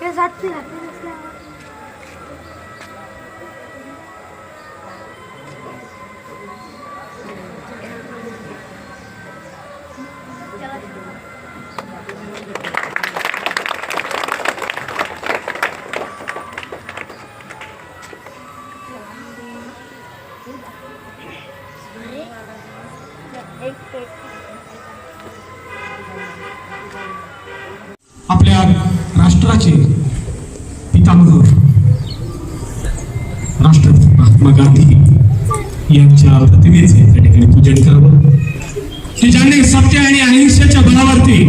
Esatto, esatto. आपल्या राष्ट्राचे पितामह राष्ट्रपिता महात्मा गांधी यांच्या प्रतिमेचे त्या ठिकाणी पूजन करावं. की ज्यांनी सत्य आणि अहिंसेच्या बळावरती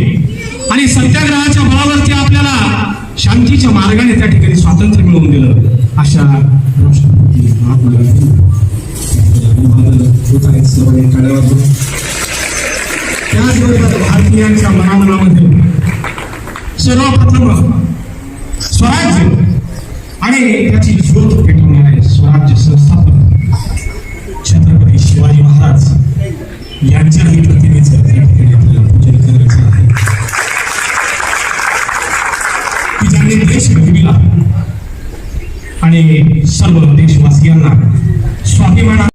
आणि सत्याग्रहाच्या बळावरती आपल्याला शांतीच्या मार्गाने त्या ठिकाणी स्वातंत्र्य मिळवून दिलं अशा राष्ट्रपती महात्मा गांधी सर्वप्रथम स्वराज्य. आणि त्याची ज्योत पेटवणारे स्वराज्य संस्थापक छत्रपती शिवाजी महाराज यांच्याही प्रतिमेचं त्या ठिकाणी आपल्याला पूजन करायचं आहे. की ज्यांनी देश घडविला आणि सर्व देशवासियांना स्वाभिमाना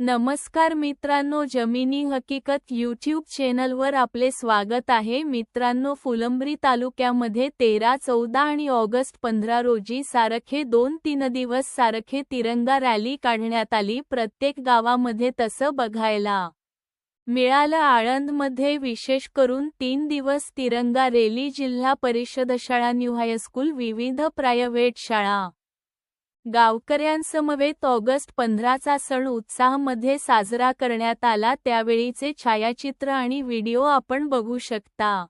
नमस्कार मित्रांनो जमिनी हकीकत यूट्यूब चॅनलवर आपले स्वागत आहे. मित्रांनो फुलंब्री तालुक्यामध्ये तेरा चौदा आणि ऑगस्ट पंधरा रोजी सारखे दोन तीन दिवस सारखे तिरंगा रॅली काढण्यात आली. प्रत्येक गावामध्ये तसं बघायला मिळालं आळंदमध्ये विशेष करून तीन दिवस तिरंगा रॅली जिल्हा परिषद शाळा न्यू हायस्कूल विविध प्रायव्हेट शाळा. गावकऱ्यांसमवेत ऑगस्ट पंधराचा सण उत्साहामध्ये साजरा करण्यात आला. त्यावेळीचे छायाचित्र आणि व्हिडिओ आपण बघू शकता.